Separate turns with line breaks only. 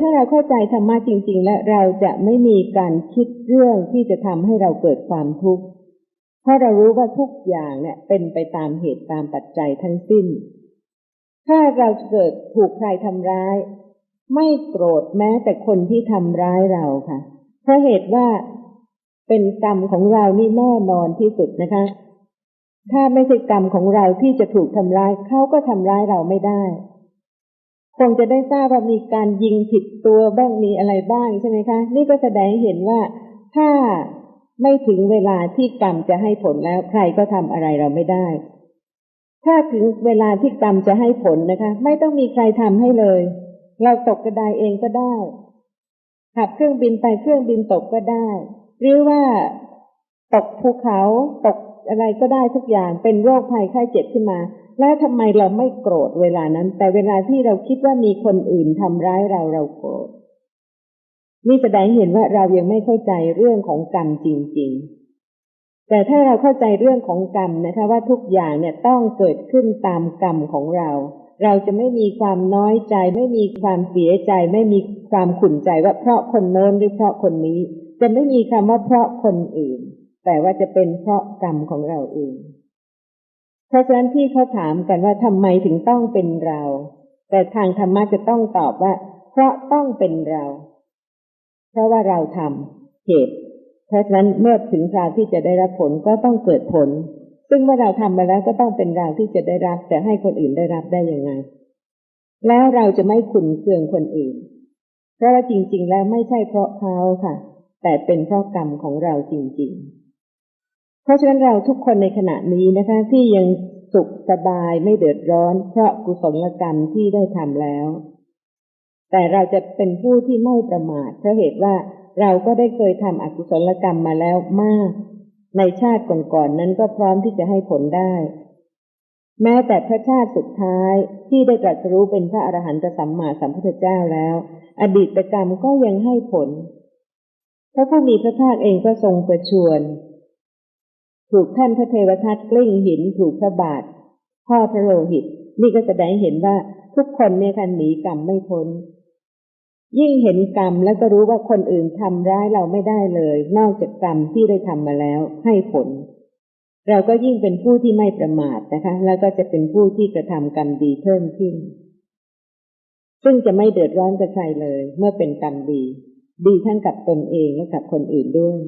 ถ้าเราเข้าใจธรรมะจริง ๆ และเราจะไม่มีการคิดเรื่องที่จะทำให้เราเกิดความทุกข์ เพราะเรารู้ว่าทุกอย่างเนี่ยเป็นไปตามเหตุตามปัจจัยทั้งสิ้น ถ้าเราเกิดถูกใครทำร้าย ไม่โกรธแม้แต่คนที่ทำร้ายเราค่ะ เพราะเหตุว่าเป็นกรรมของเรานี่แน่นอนที่สุดนะคะ ถ้าไม่ใช่กรรมของเราที่จะถูกทำร้ายเขาก็ทำร้ายเราไม่ได้ คงจะได้ทราบว่ามีการยิงผิดตัวบ้างมีอะไรบ้างใช่ไหมคะ นี่ก็แสดงเห็นว่าถ้าไม่ถึงเวลาที่กรรมจะให้ผลแล้วใครก็ทำอะไรเราไม่ได้ ถ้าถึงเวลาที่กรรมจะให้ผลนะคะ ไม่ต้องมีใครทำให้เลย เราตกกระไดเองก็ได้ ขับเครื่องบินไปเครื่องบินตกก็ได้ หรือว่าตกภูเขาตกอะไรก็ได้ทุกอย่างเป็นโรคภัยไข้เจ็บขึ้นมา แล้วทำไมเราไม่โกรธเวลานั้น แต่เวลาที่เราคิดว่ามีคนอื่นทำร้ายเราเราโกรธนี่แสดงเห็นว่าเรายังไม่เข้าใจเรื่องของกรรมจริง ๆ แต่ถ้าเราเข้าใจเรื่องของกรรมนะคะ ว่าทุกอย่างเนี่ยต้องเกิดขึ้นตามกรรมของเรา เราจะไม่มีความน้อยใจ ไม่มีความเสียใจ ไม่มีความขุ่นใจว่าเพราะคนโน้นหรือเพราะคนนี้ จะไม่มีคำว่าเพราะคนอื่น แต่ว่าจะเป็นเพราะกรรมของเราเอง เพราะฉะนั้นที่เขาถามกันว่าทำไมถึงต้องเป็นเรา แต่ทางธรรมะจะต้องตอบว่า เพราะต้องเป็นเรา เพราะว่าเราทำเหตุเพราะฉะนั้นเมื่อถึงคราวที่จะได้รับผลก็ต้องเกิดผล ซึ่งเมื่อเราทำมาแล้วก็ต้องเป็นเราที่จะได้รับจะให้คนอื่นได้รับได้ยังไง แล้วเราจะไม่ขุนเคืองคนอื่น เพราะว่าจริง ๆ แล้วไม่ใช่เพราะเขาค่ะ แต่เป็นเพราะกรรมของเราจริง ๆ เพราะฉะนั้นเราทุกคนในขณะนี้นะคะ ที่ยังสุขสบายไม่เดือดร้อน เพราะกุศลกรรมที่ได้ทำแล้ว แต่เราจะเป็นผู้ที่ไม่ประมาทเพราะเหตุว่าเราก็ได้เคยทำอกุศลกรรมมาแล้วมาก ในชาติก่อนๆนนั้นก็พร้อมที่จะให้ผลได้ แม้แต่พระชาติสุดท้ายที่ได้ตรัสรู้เป็นพระอรหันตสัมมาสัมพุทธเจ้าแล้ว อดีตกรรมก็ยังให้ผลพระผู้มีพระภาคเองก็ทรงประชวร ถูกท่านพระเทวทัตกลิ้งหินถูกพระบาทพ่อพระโลหิต นี่ก็แสดงเห็นว่าทุกคนเนี่ยค่ะหนีกรรมไม่พ้น ยิ่งเห็นกรรมแล้วก็รู้ว่าคนอื่นทำร้ายเราไม่ได้เลย นอกจากกรรมที่ได้ทำมาแล้วให้ผล เราก็ยิ่งเป็นผู้ที่ไม่ประมาทนะคะ แล้วก็จะเป็นผู้ที่กระทำกรรมดีเพิ่มขึ้น ซึ่งจะไม่เดือดร้อนกับใครเลย เมื่อเป็นกรรมดี ดีทั้งกับตนเองและกับคนอื่นด้วย